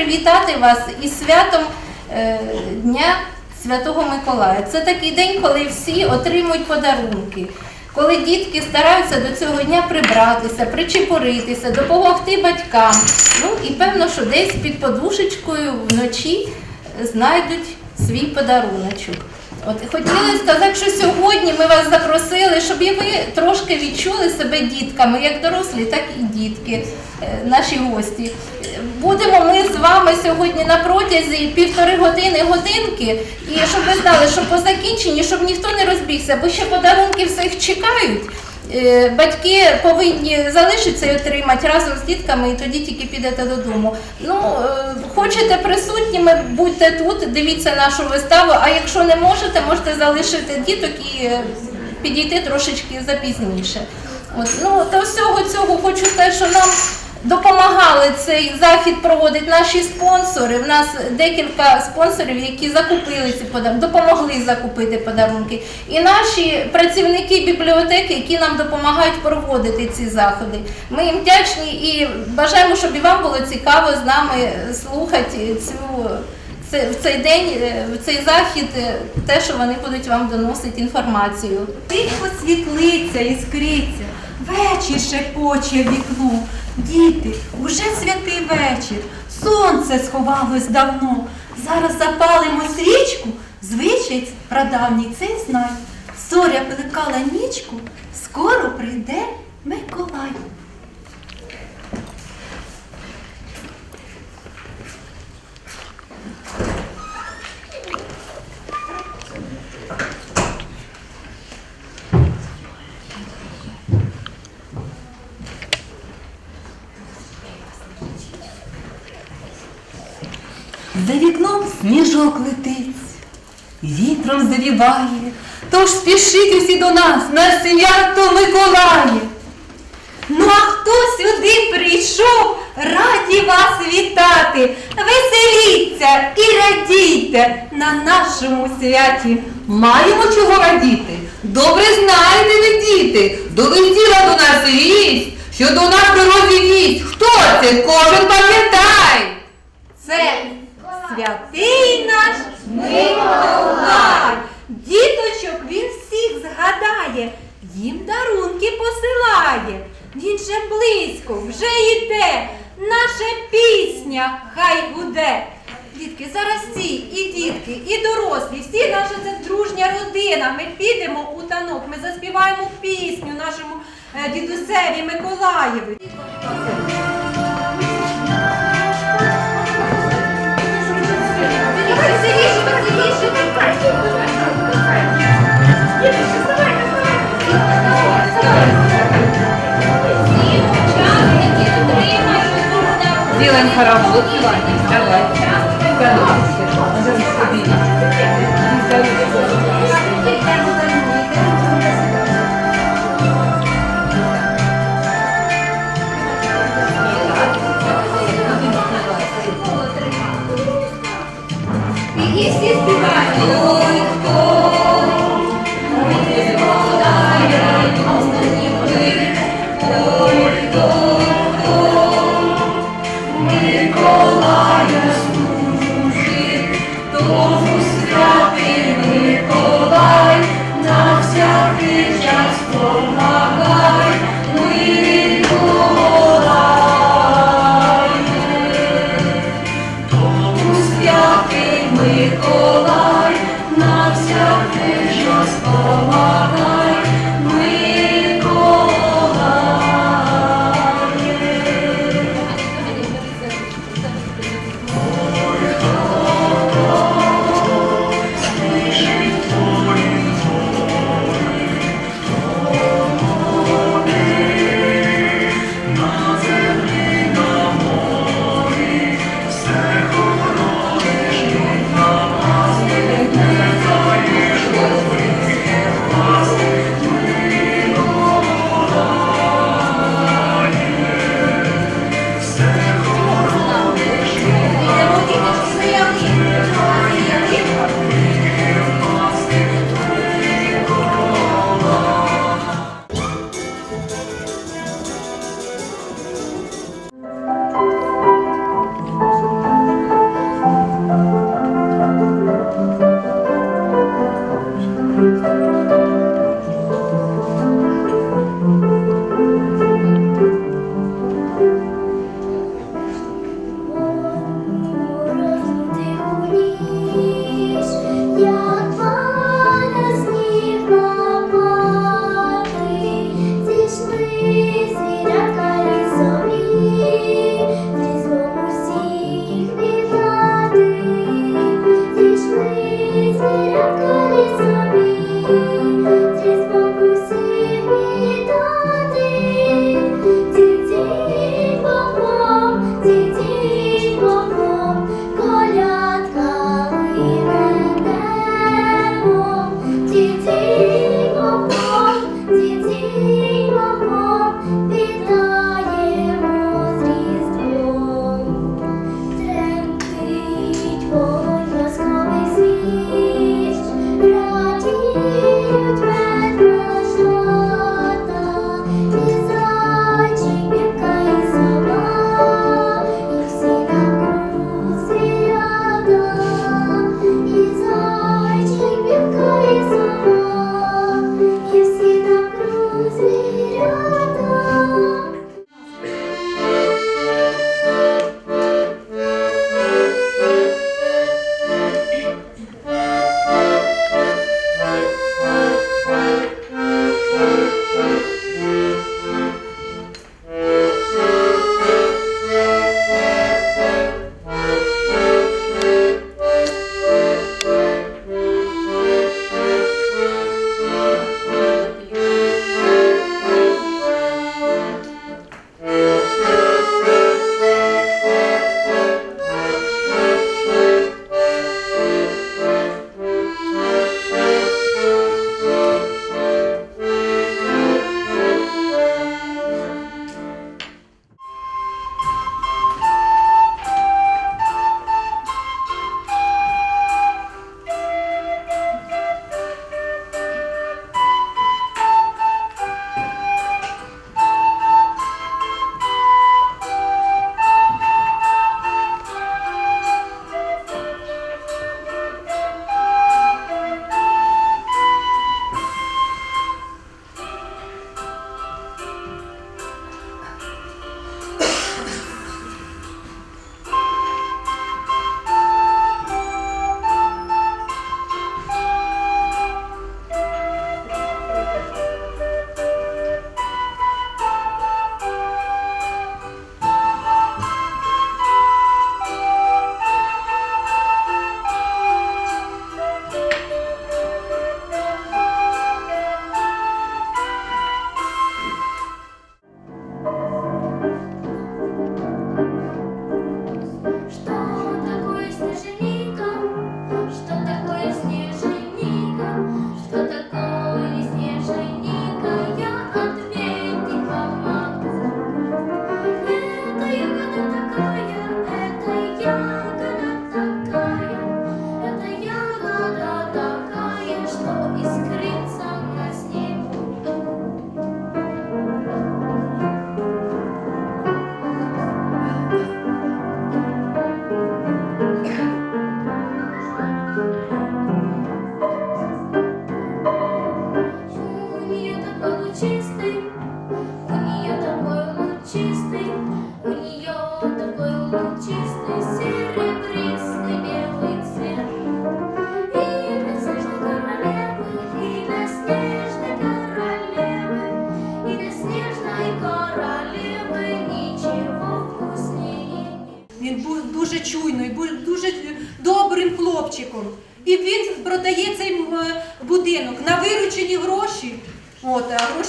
Привітати вас із святом е, Дня Святого Миколая. Це такий день, коли всі отримують подарунки. Коли дітки стараються до цього дня прибратися, причепуритися, допомогти батькам. Ну і певно, що десь під подушечкою вночі знайдуть свій подаруночок. От хотіли сказати, що сьогодні ми вас запросили, щоб і ви трошки відчули себе дітками, як дорослі, так і дітки, е, наші гості. Будемо ми з вами сьогодні на протязі півтори години годинки, і щоб ви знали, що по закінченні, щоб ніхто не розбігся, бо ще подарунки всіх чекають. Е, Батьки повинні залишитися і отримати разом з дітками, і тоді тільки підете додому. Ну, е, хочете присутніми, будьте тут, дивіться нашу виставу. А якщо не можете, можете залишити діток і підійти трошечки запізніше. От, ну, до всього цього хочу сказати, що нам допомагали цей захід проводити наші спонсори. У нас декілька спонсорів, які закупили ці подарунки, допомогли закупити подарунки. І наші працівники бібліотеки, які нам допомагають проводити ці заходи. Ми їм вдячні і бажаємо, щоб і вам було цікаво з нами слухати цю. В цей день, е, в цей захід, е, те, що вони будуть вам доносити інформацію. Тихо світлиця іскриться, вечір шепоче в вікно. Діти, уже святий вечір, сонце сховалось давно. Зараз запалимо свічку, звичай прадавній цей знай. Зоря плекала нічку, скоро прийде Миколай. За вікном сніжок летить, вітром завіває, тож спішіть усі до нас на свято Миколає. Ну а хто сюди прийшов, раді вас вітати. Веселіться і радійте на нашому святі. Маємо чого радіти. Добре знаєте ви, діти, долетіла до нас вість, що до нас дорозі вість. Хто це? Кожен пам'ятай. Це святий наш Миколай. Діточок він всіх згадає, їм дарунки посилає. Він же близько, вже йде, наша пісня хай буде. Дітки, зараз всі, і дітки, і дорослі, всі наша це дружня родина. Ми підемо у танок, ми заспіваємо пісню нашому е, дідусеві Миколаєві. Делаем хоровод. Давай. І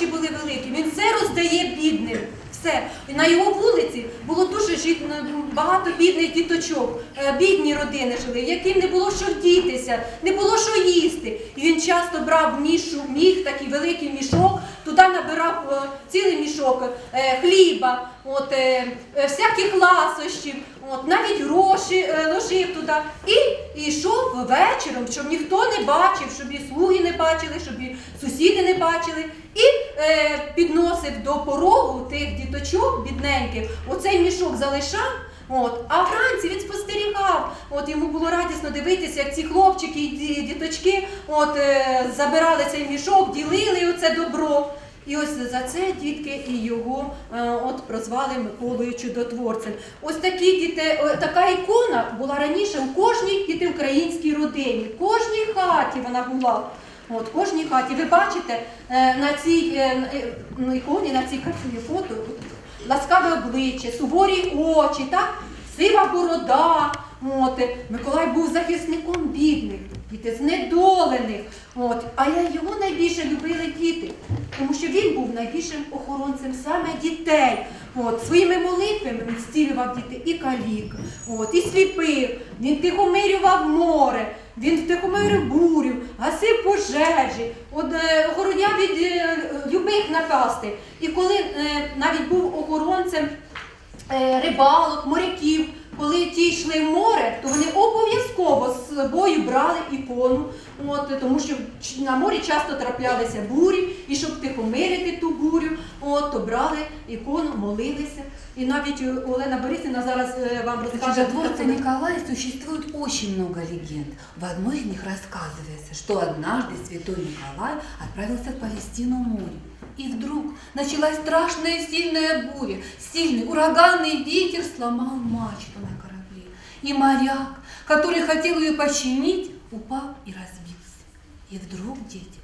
гроші були великі. Він все роздає бідним. Все. І на його вулиці було дуже жит- багато бідних діточок, е, бідні родини жили, яким не було що вдітися, не було що їсти. І він часто брав мішу, міг, такий великий мішок, туди набирав е, цілий мішок е, хліба, от, всяких ласощів, от, навіть гроші ложив туди. І йшов вечором, щоб ніхто не бачив, щоб і слуги не бачили, щоб і сусіди не бачили. І е, підносив до порогу тих діточок бідненьких, оцей мішок залишав. От, а вранці він спостерігав. От йому було радісно дивитися, як ці хлопчики і ді- діточки от, е, забирали цей мішок, ділили оце добро. І ось за це дітки і його е, от прозвали Миколою Чудотворцем. Ось такі діти, о, така ікона була раніше у кожній діти українській родині, в кожній хаті вона була. От, кожній хаті. Ви бачите е, на цій е, е, ну, іконі, на цій картині фото ласкаве обличчя, суворі очі, так? сива борода. От, Миколай був захисником бідних, діти знедолених. От, а я його найбільше любили діти, тому що він був найбільшим охоронцем саме дітей. От, своїми молитвами він зцілював дітей і калік, от, і сліпих, він тихомирював море, він втихомирив бурю, гасив пожежі, от, е, охороняв від е, любих напастей. І коли е, навіть був охоронцем е, рибалок, моряків, коли ті йшли в море, то вони обов'язково з собою брали ікону, от, тому що на морі часто траплялися бурі, і щоб втихомирити ту бурю, от, то брали ікону, молилися. І навіть е, Олена Борисівна зараз е, вам Про розкаже. чудотворца Николая существует очень много легенд. В одной из них рассказывается, что однажды святой Николай отправился в Палестину морем. И вдруг началась страшная сильная буря. Сильный ураганный ветер сломал мачту на корабле. И моряк, который хотел ее починить, упал и разбился. И вдруг, дети,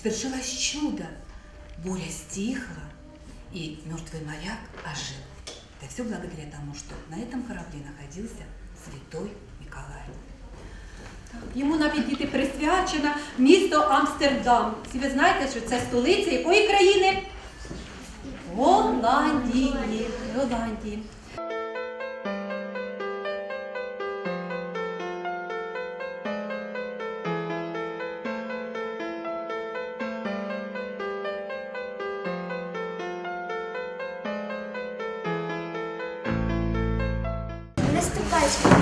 свершилось чудо. Буря стихла, и мертвый моряк ожил. Это все благодаря тому, что на этом корабле находился святой Николай. Йому навіть діти присвячено місто Амстердам. Ви знаєте, що це столиця якої країни? Голландії. Голландії.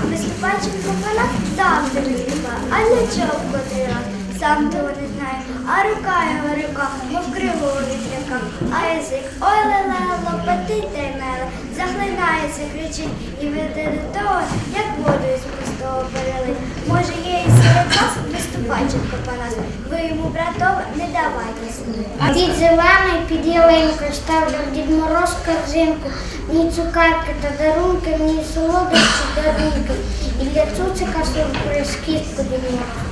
Виступаченко вона завжди виступає, а для чого ходила? Сам того не знає, а рука його рука, мов кривого вітряка, а язик ой леле, лопатить та меле, захлинається, кричить і веде до того, як воду із пустого перелить. Може, є і серед вас виступаченко панас, ви йому братова не давайте слова. Дід зелений під ялинкою ставляв Дід Мороз корзинку, ні цукерки та дарунки, ні солодощі дарунки. І для цуцика сюрприз кістку Дід Мороз.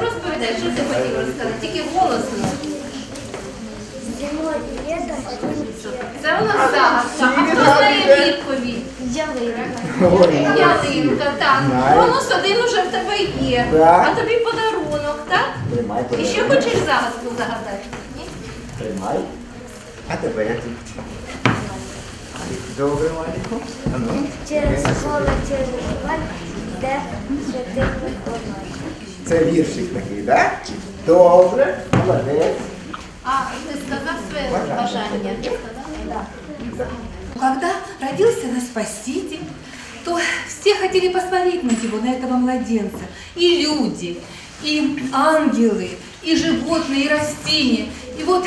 Розповідай, що ти хотів розказати, тільки голосно. Це у нас загадка. А хто знає відповідь? ялинка. Ялинка, так. Бонус один уже в тебе є. А тобі подарунок, так? І ще хочеш загадку загадати? Ні? Тримай. А тепер я тут. Добре, Маліку. Ну. Через коло, через валь, де святий Миколай. Це віршик такий, так? Добре, молодець. А ти сказав своє Бажання. Когда родился наш Спаситель, то все хотели посмотреть на него, на этого младенца. И люди, и ангелы, и животные, и растения. И вот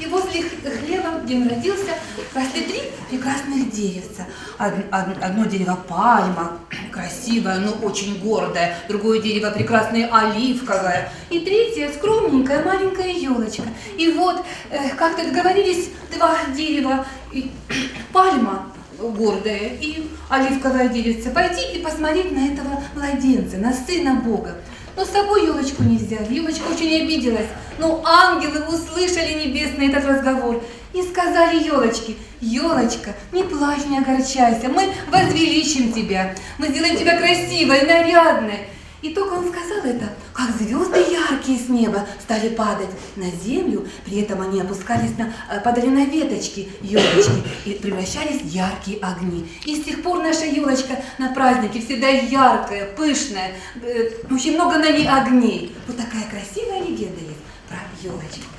и возле хлеба, где он родился, росли три прекрасных деревца. Од- од- Одно дерево пальма, красивое, но очень гордое. Другое дерево прекрасное, оливковое. И третье скромненькая маленькая елочка. И вот э, как-то договорились два дерева, и пальма гордая и оливковое деревце, пойти и посмотреть на этого младенца, на сына Бога. Но с собой елочку не взяли. Елочка очень обиделась. Но ангелы услышали небесный этот разговор И сказали елочки, елочка, не плачь, не огорчайся, мы возвеличим тебя, мы сделаем тебя красивой, нарядной. И только он сказал это, как звезды яркие с неба стали падать на землю, при этом они опускались на, э, падали на веточки елочки и превращались в яркие огни. И с тех пор наша елочка на празднике всегда яркая, пышная, э, очень много на ней огней. Вот такая красивая легенда есть про елочку.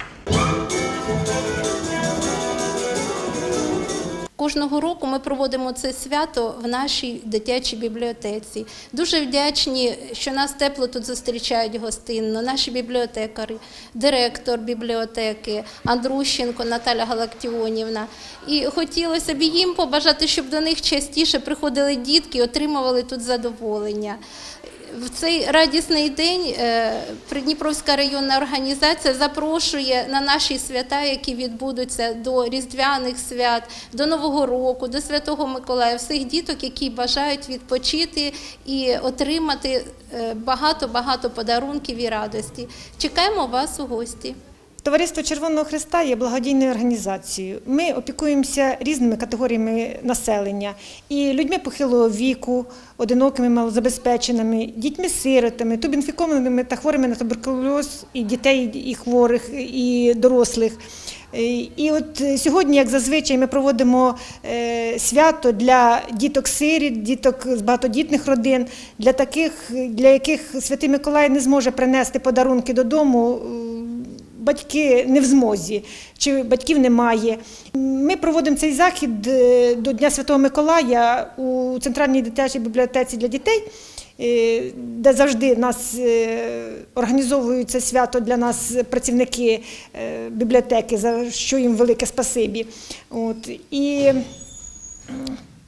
Кожного року ми проводимо це свято в нашій дитячій бібліотеці. Дуже вдячні, що нас тепло тут зустрічають гостинно. Наші бібліотекарі, директор бібліотеки Андрущенко Наталя Галактіонівна. І хотілося б їм побажати, щоб до них частіше приходили дітки, і отримували тут задоволення. В цей радісний день е, Придніпровська районна організація запрошує на наші свята, які відбудуться до Різдвяних свят, до Нового року, до Святого Миколая, всіх діток, які бажають відпочити і отримати е, багато-багато подарунків і радості. Чекаємо вас у гості. Товариство Червоного Христа є благодійною організацією. Ми опікуємося різними категоріями населення і людьми похилого віку, одинокими малозабезпеченими, дітьми-сиротами, тубінфікованими та хворими на туберкульоз і дітей, і хворих, і дорослих. Е, І от сьогодні, як зазвичай, ми проводимо е, свято для діток-сиріт, діток з багатодітних родин, для таких, для яких Святий Миколай не зможе принести подарунки додому. Батьки не в змозі, чи батьків немає. Ми проводимо цей захід е, до Дня Святого Миколая у центральній дитячій бібліотеці для дітей, е, де завжди нас е, організовують це свято для нас працівники бібліотеки, за що їм велике спасибі. От. І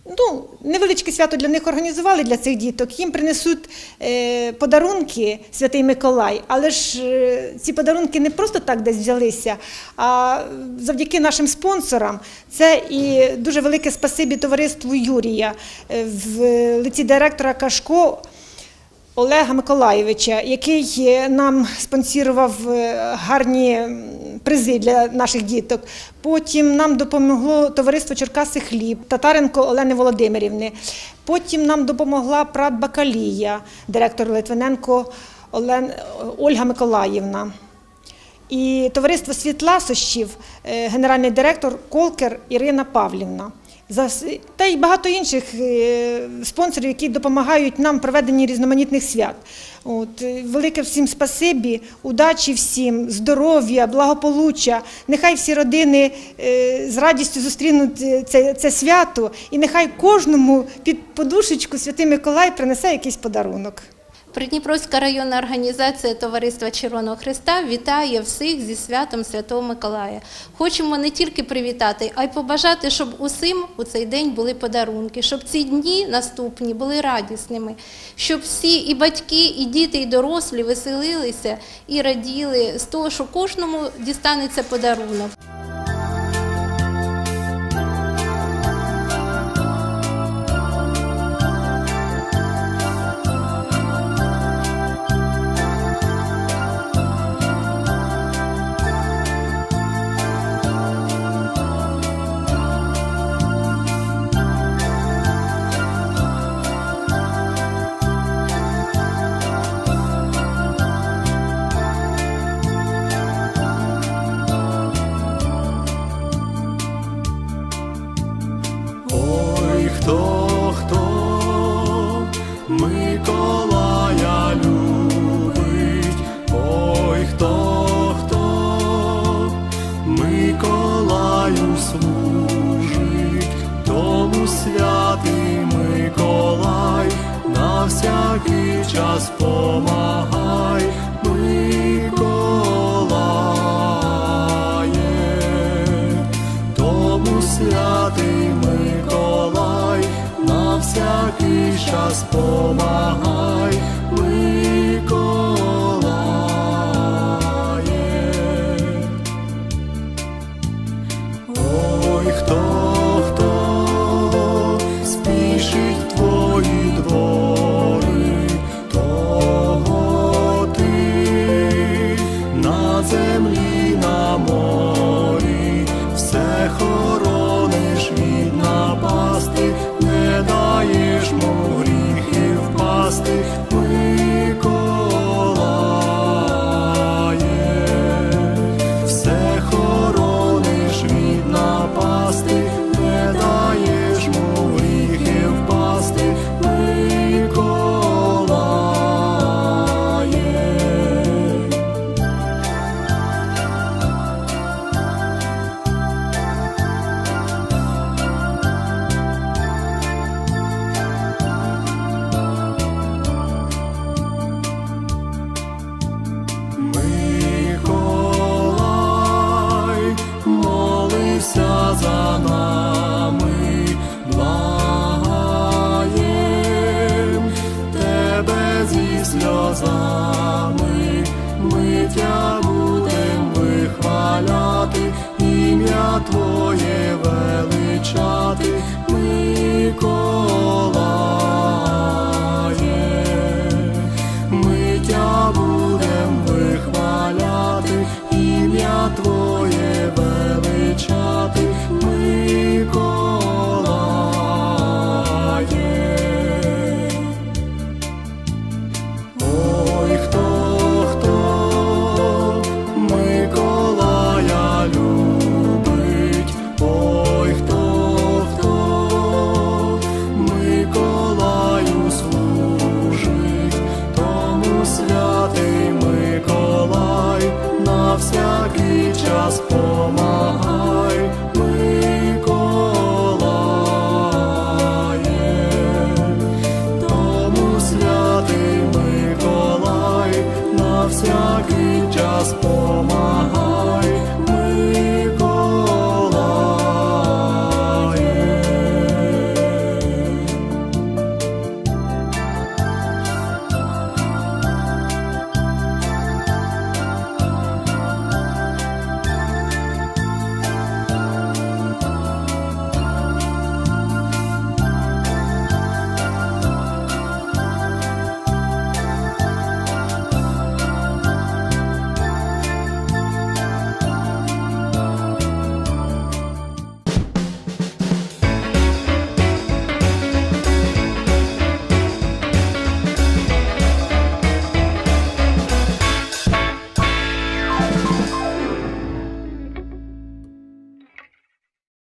Ну, невеличке свято для них організували для цих діток. Їм принесуть е, подарунки Святий Миколай, але ж е, ці подарунки не просто так десь взялися, а завдяки нашим спонсорам. Це і дуже велике спасибі товариству Юрія е, в лиці директора Кашко. Олега Миколаєвича, який е, нам спонсорував е, гарні призи для наших діток. Потім нам допомогло товариство Черкаси Хліб, Татаренко Олени Володимирівни. Потім нам допомогла Прат Бакалія, директор Литвиненко Олен... Ольга Миколаївна. І товариство Світласощів, е, генеральний директор Колкер Ірина Павлівна. Та й багато інших е, спонсорів, які допомагають нам в проведенні різноманітних свят. От, е, велике всім спасибі, удачі всім, здоров'я, благополуччя. Нехай всі родини е, з радістю зустрінуть це, це свято, і нехай кожному під подушечку Святий Миколай принесе якийсь подарунок. Придніпровська районна організація Товариства Червоного Христа вітає всіх зі святом Святого Миколая. Хочемо не тільки привітати, а й побажати, щоб усім у цей день були подарунки, щоб ці дні наступні були радісними, щоб всі і батьки, і діти, і дорослі веселилися і раділи з того, що кожному дістанеться подарунок. Час помагай,